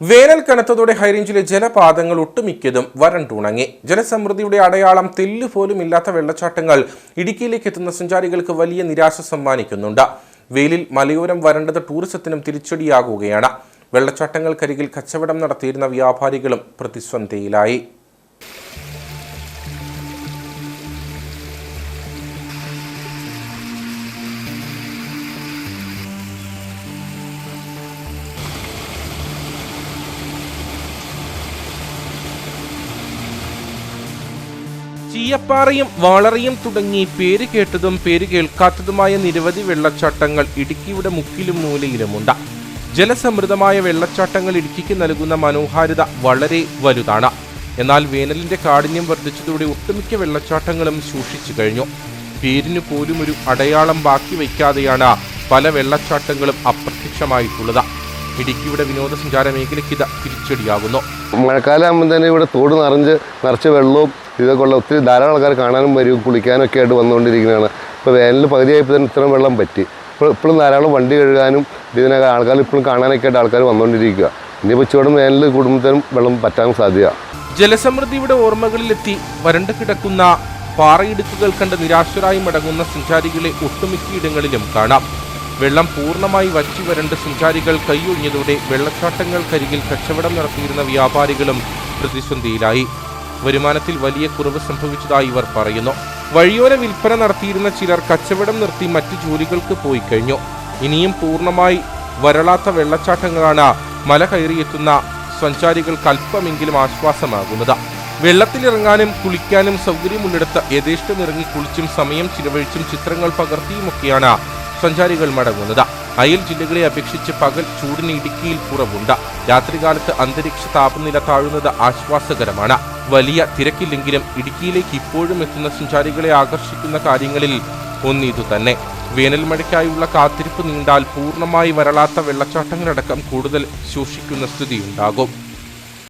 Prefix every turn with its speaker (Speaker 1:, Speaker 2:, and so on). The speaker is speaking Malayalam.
Speaker 1: വേനൽ കനത്തതോടെ ഹൈറേഞ്ചിലെ ജലപാതങ്ങൾ ഒട്ടുമിക്കതും വരണ്ടുണങ്ങി ജലസമൃദ്ധിയുടെ അടയാളം തെല്ല് പോലും ഇല്ലാത്ത വെള്ളച്ചാട്ടങ്ങൾ ഇടുക്കിയിലേക്ക് എത്തുന്ന സഞ്ചാരികൾക്ക് വലിയ നിരാശ സമ്മാനിക്കുന്നുണ്ട്. വെയിലിൽ മലയോരം വരണ്ടത് ടൂറിസത്തിനും തിരിച്ചടിയാകുകയാണ്. വെള്ളച്ചാട്ടങ്ങൾക്കരികിൽ കച്ചവടം നടത്തിയിരുന്ന വ്യാപാരികളും പ്രതിസന്ധിയിലായി. ചീയപ്പാറയും വാളറയും തുടങ്ങി പേര് കേട്ടതും പേര് കേൾക്കാത്തതുമായ നിരവധി വെള്ളച്ചാട്ടങ്ങൾ ഇടുക്കിയുടെ മുക്കിലും മൂലയിലുമുണ്ട്. ജലസമൃദ്ധമായ വെള്ളച്ചാട്ടങ്ങൾ ഇടുക്കിക്ക് നൽകുന്ന മനോഹാരിത വളരെ വലുതാണ്. എന്നാൽ വേനലിന്റെ കാഠിന്യം വർദ്ധിച്ചതോടെ ഒട്ടുമിക്ക വെള്ളച്ചാട്ടങ്ങളും സൂക്ഷിച്ചു കഴിഞ്ഞു. പേരിന് പോലും ഒരു അടയാളം ബാക്കി വയ്ക്കാതെയാണ് പല വെള്ളച്ചാട്ടങ്ങളും അപ്രത്യക്ഷമായിട്ടുള്ളത്. ഇടുക്കിയുടെ വിനോദസഞ്ചാര മേഖലയ്ക്ക് ഇത് തിരിച്ചടിയാകുന്നു.
Speaker 2: മഴക്കാലമാകുമ്പോൾ തന്നെ ഇവിടെ തോട് നിറഞ്ഞ് നിറച്ച് വെള്ളവും ഇതൊക്കെ ഉള്ള ഒത്തിരി ധാരാളം ആൾക്കാർ കാണാനും വരും കുളിക്കാനും ഒക്കെ ആയിട്ട് വന്നുകൊണ്ടിരിക്കുന്നതാണ്. ഇപ്പോൾ വേനൽ പകുതിയായപ്പോൾ തന്നെ ഇത്രയും വെള്ളം പറ്റി. ഇപ്പോൾ ഇപ്പോഴും ധാരാളം വണ്ടി കഴുകാനും ഇതിനൊക്കെ ആൾക്കാർ ഇപ്പോഴും കാണാനൊക്കെ ആയിട്ട് ആൾക്കാർ വന്നുകൊണ്ടിരിക്കുക. ഇനിയിപ്പോൾ ചൂടും വേനൽ കുടുംബത്തിനും വെള്ളം പറ്റാൻ സാധ്യത.
Speaker 1: ജലസമൃദ്ധിയുടെ ഓർമ്മകളിലെത്തി വരണ്ടു കിടക്കുന്ന പാറയിടുക്കുകൾ കണ്ട് നിരാശരായി മടങ്ങുന്ന സഞ്ചാരികളെ ഒട്ടുമിക്കയിടങ്ങളിലും കാണാം. വെള്ളം പൂർണമായി വറ്റി വരണ്ട് സഞ്ചാരികൾ കൈയൊഴിഞ്ഞതോടെ വെള്ളച്ചാട്ടങ്ങൾക്കരികിൽ കച്ചവടം നടത്തിയിരുന്ന വ്യാപാരികളും പ്രതിസന്ധിയിലായി. വരുമാനത്തിൽ വലിയ കുറവ് സംഭവിച്ചതായി ഇവർ പറയുന്നു. വഴിയോര വിൽപ്പന നടത്തിയിരുന്ന ചിലർ കച്ചവടം നിർത്തി മറ്റു ജോലികൾക്ക് പോയി കഴിഞ്ഞു. ഇനിയും പൂർണമായി വരളാത്ത വെള്ളച്ചാട്ടങ്ങളാണ് മല കയറിയെത്തുന്ന സഞ്ചാരികൾക്ക് അല്പമെങ്കിലും ആശ്വാസമാകുന്നത്. വെള്ളത്തിലിറങ്ങാനും കുളിക്കാനും സൗകര്യമുള്ളിടത്ത് യഥേഷ്ടം ഇറങ്ങി കുളിച്ചും സമയം ചിലവഴിച്ചും ചിത്രങ്ങൾ പകർത്തിയുമൊക്കെയാണ് സഞ്ചാരികൾ മടങ്ങുന്നത്. അയൽ ജില്ലകളെ അപേക്ഷിച്ച് പകൽ ചൂടിന് ഇടുക്കിയിൽ കുറവുണ്ട്. രാത്രികാലത്ത് അന്തരീക്ഷ താപനില താഴുന്നത് ആശ്വാസകരമാണ്. വലിയ തിരക്കില്ലെങ്കിലും ഇടുക്കിയിലേക്ക് ഇപ്പോഴും എത്തുന്ന സഞ്ചാരികളെ ആകർഷിക്കുന്ന കാര്യങ്ങളിൽ ഒന്നിതു തന്നെ കാത്തിരിപ്പ് നീണ്ടാൽ പൂർണമായി വരളാത്ത വെള്ളച്ചാട്ടങ്ങളടക്കം കൂടുതൽ ശോഷിക്കുന്ന സ്ഥിതിയുണ്ടാകും.